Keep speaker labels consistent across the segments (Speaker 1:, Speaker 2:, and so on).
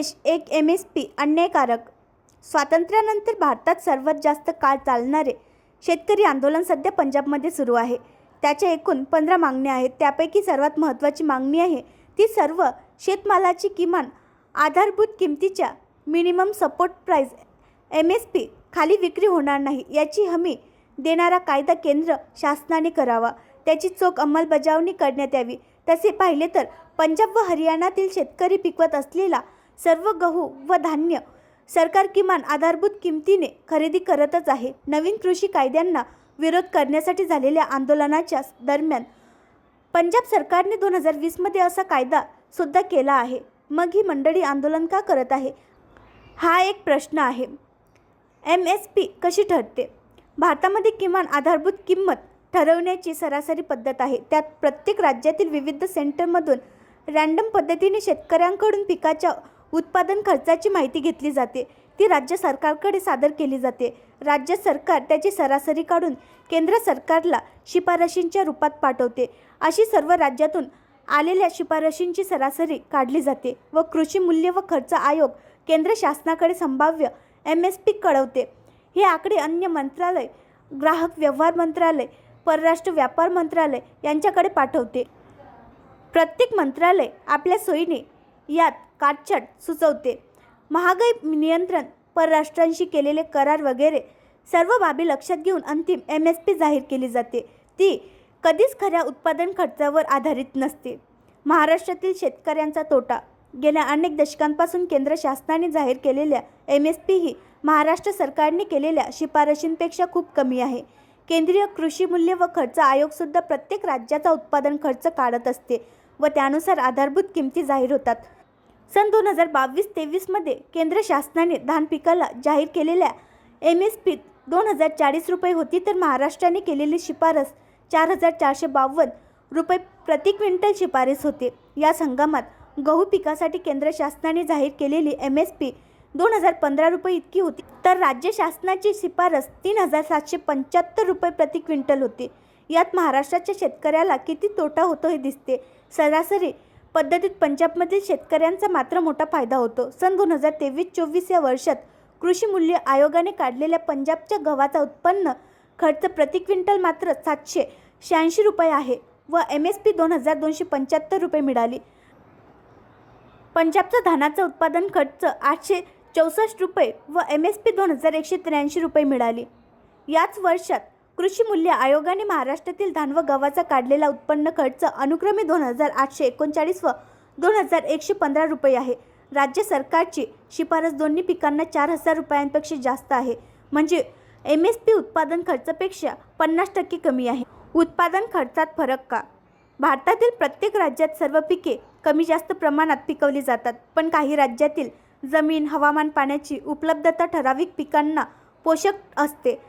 Speaker 1: देश एक M S P अन्यायकारक. स्वातंत्र्यानंतर भारतात सर्वात जास्त काळ चालणारे शेतकरी आंदोलन सध्या पंजाबमध्ये सुरू आहे. त्याच्या एकूण पंधरा मागण्या आहेत. त्यापैकी सर्वात महत्त्वाची मागणी आहे ती सर्व शेतमालाची किमान आधारभूत किमतीच्या minimum support price M S P खाली विक्री होणार नाही याची हमी देणारा कायदा केंद्र शासनाने करावा. त्याची चोख अंमलबजावणी करण्यात यावी. तसे पाहिले तर पंजाब व हरियाणातील शेतकरी पिकवत असलेला सर्व गहू व धान्य सरकार किमान आधारभूत किमतीने खरेदी करतच आहे. नवीन कृषी कायद्यांना विरोध करण्यासाठी झालेल्या आंदोलनाच्या दरम्यान पंजाब सरकारने दोन हजार वीसमध्ये असा कायदा सुद्धा केला आहे. मग ही मंडळी आंदोलन का करत आहे? हा एक प्रश्न आहे. एम एस पी कशी ठरते? भारतामध्ये किमान आधारभूत किंमत ठरवण्याची सरासरी पद्धत आहे. त्यात प्रत्येक राज्यातील विविध सेंटरमधून रँडम पद्धतीने शेतकऱ्यांकडून पिकाच्या उत्पादन खर्चाची माहिती घेतली जाते. ती राज्य सरकारकडे सादर केली जाते. राज्य सरकार त्याची सरासरी काढून केंद्र सरकारला शिफारशींच्या रूपात पाठवते. अशी सर्व राज्यातून आलेल्या शिफारशींची सरासरी काढली जाते व कृषी मूल्य व खर्च आयोग केंद्र शासनाकडे संभाव्य एम एस पी कळवते. हे आकडे अन्य मंत्रालय ग्राहक व्यवहार मंत्रालय परराष्ट्र व्यापार मंत्रालय यांच्याकडे पाठवते. प्रत्येक मंत्रालय आपल्या सोयीने यात काटछाट सुचवते. महागाई नियंत्रण परराष्ट्रांशी केलेले करार वगैरे सर्व बाबी लक्षात घेऊन अंतिम एम एस पी जाहीर केली जाते. ती कधीच खऱ्या उत्पादन खर्चावर आधारित नसते. महाराष्ट्रातील शेतकऱ्यांचा तोटा. गेल्या अनेक दशकांपासून केंद्र शासनाने जाहीर केलेल्या एम एस पी ही महाराष्ट्र सरकारने केलेल्या शिफारशींपेक्षा खूप कमी आहे. केंद्रीय कृषी मूल्य व खर्च आयोगसुद्धा प्रत्येक राज्याचा उत्पादन खर्च काढत असते व त्यानुसार आधारभूत किमती जाहीर होतात. सन दोन हजार बावीस तेवीसमध्ये केंद्र शासनाने धान पिकाला जाहीर केलेल्या एम एस पीत दोन हजार चाळीस रुपये होती तर महाराष्ट्राने केलेली शिफारस चार हजार चारशे बावन्न रुपये प्रति क्विंटल शिफारस होते. या हंगामात गहू पिकासाठी केंद्र शासनाने जाहीर केलेली एम एस पी दोन हजार पंधरा रुपये इतकी होती. तर राज्य शासनाची शिफारस तीन हजार सातशे पंच्याहत्तर रुपये प्रति क्विंटल होती. यात महाराष्ट्राच्या शेतकऱ्याला किती तोटा होतो हे दिसते. सरासरी पद्धतीत पंजाबमधील शेतकऱ्यांचा मात्र मोठा फायदा होतो. सन दोन हजार तेवीस चोवीस या वर्षात कृषी मूल्य आयोगाने काढलेल्या पंजाबच्या गव्हाचा उत्पन्न खर्च प्रति क्विंटल मात्र सातशे शहाऐंशी रुपये आहे व एम एस पी दोन हजार दोनशे पंच्याहत्तर रुपये मिळाली. पंजाबचा धानाचा उत्पादन खर्च आठशे चौसष्ट रुपये व एम एस पी दोन हजार एकशे त्र्याऐंशी रुपये मिळाली. याच वर्षात कृषी मूल्य आयोगाने महाराष्ट्रातील धान व गव्हाचा काढलेला उत्पन्न खर्च अनुक्रमे दोन हजार आठशे एकोणचाळीस व दोन हजार एकशे पंधरा रुपये आहे. राज्य सरकारची शिफारस दोन्ही पिकांना चार हजार रुपयांपेक्षा जास्त आहे. म्हणजे एम एस पी उत्पादन खर्चापेक्षा पन्नास टक्के कमी आहे. उत्पादन खर्चात फरक का? भारतातील प्रत्येक राज्यात सर्व पिके कमी जास्त प्रमाणात पिकवली जातात. पण काही राज्यातील जमीन हवामान पाण्याची उपलब्धता ठराविक पिकांना पोषक असते.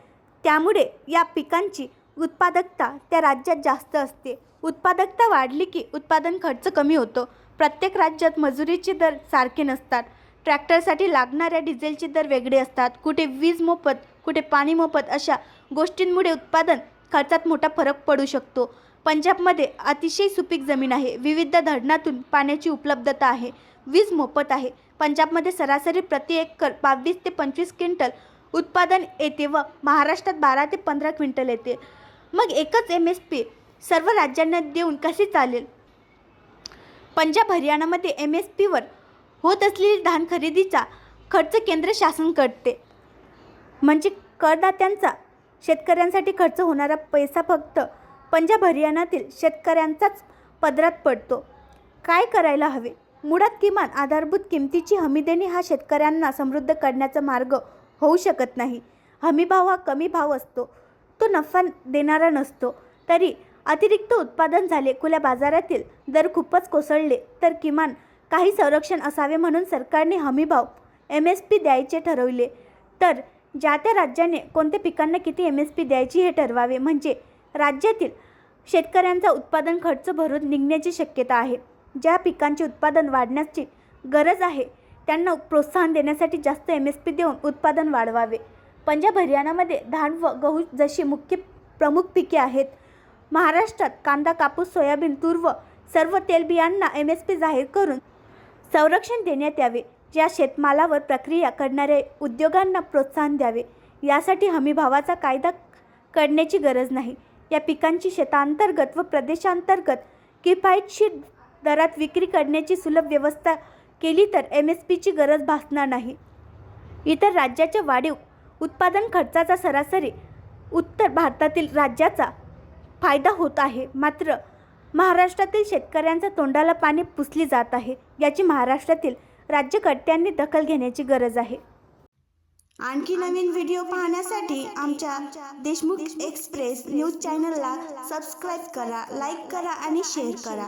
Speaker 1: त्यामुळे या पिकांची उत्पादकता त्या राज्यात जास्त असते. उत्पादकता वाढली की उत्पादन खर्च कमी होतो. प्रत्येक राज्यात मजुरीचे दर सारखे नसतात. ट्रॅक्टरसाठी लागणाऱ्या डिझेलचे दर वेगळे असतात. कुठे वीज मोफत कुठे पाणी मोफत अशा गोष्टींमुळे उत्पादन खर्चात मोठा फरक पडू शकतो. पंजाबमध्ये अतिशय सुपीक जमीन आहे. विविध धरणातून पाण्याची उपलब्धता आहे. वीज मोफत आहे. पंजाबमध्ये सरासरी प्रति एकर बावीस ते पंचवीस क्विंटल उत्पादन येते व महाराष्ट्रात बारा ते पंधरा क्विंटल येते. मग एकच एम एस पी सर्व राज्यांना देऊन कसे चालेल? पंजाब हरियाणामध्ये एम एस पीवर होत असलेली धान खरेदीचा खर्च केंद्र शासन करते. म्हणजे करदात्यांचा शेतकऱ्यांसाठी खर्च होणारा पैसा फक्त पंजाब हरियाणातील शेतकऱ्यांचाच पदरात पडतो. काय करायला हवे? मुळात किमान आधारभूत किमतीची हमी देणे हा शेतकऱ्यांना समृद्ध करण्याचा मार्ग होऊ शकत नाही. हमीभाव हा कमी भाव असतो. तो नफा देणारा नसतो. तरी अतिरिक्त उत्पादन झाले खुल्या बाजारातील दर खूपच कोसळले तर किमान काही संरक्षण असावे म्हणून सरकारने हमीभाव एम एस पी द्यायचे ठरवले. तर ज्या त्या राज्याने कोणत्या पिकांना किती एम एस पी द्यायची हे ठरवावे म्हणजे राज्यातील शेतकऱ्यांचा उत्पादन खर्च भरून निघण्याची शक्यता आहे. ज्या पिकांचे उत्पादन वाढण्याची गरज आहे त्यांना प्रोत्साहन देण्यासाठी जास्त एम एस पी देऊन उत्पादन वाढवावे. पंजाब हरियाणामध्ये धान व गहू जशी मुख्य प्रमुख पिके आहेत. महाराष्ट्रात कांदा कापूस सोयाबीन तूर व सर्व तेलबियांना एम एस पी जाहीर करून संरक्षण देण्यात यावे. ज्या शेतमालावर प्रक्रिया करणाऱ्या उद्योगांना प्रोत्साहन द्यावे. यासाठी हमीभावाचा कायदा करण्याची गरज नाही. या पिकांची शेतांतर्गत व प्रदेशांतर्गत किफायतशीर दरात विक्री करण्याची सुलभ व्यवस्था केली तर एम एस पीची गरज भासणार नाही. इतर राज्याच्या वाढीव उत्पादन खर्चाचा सरासरी उत्तर भारतातील राज्याचा फायदा होत आहे. मात्र महाराष्ट्रातील शेतकऱ्यांच्या तोंडाला पाणी पुसली जात आहे याची महाराष्ट्रातील राज्यकर्त्यांनी दखल घेण्याची गरज आहे.
Speaker 2: आणखी नवीन व्हिडिओ पाहण्यासाठी आमच्या देशमुख एक्सप्रेस न्यूज चॅनलला सबस्क्राईब करा लाईक करा आणि शेअर करा.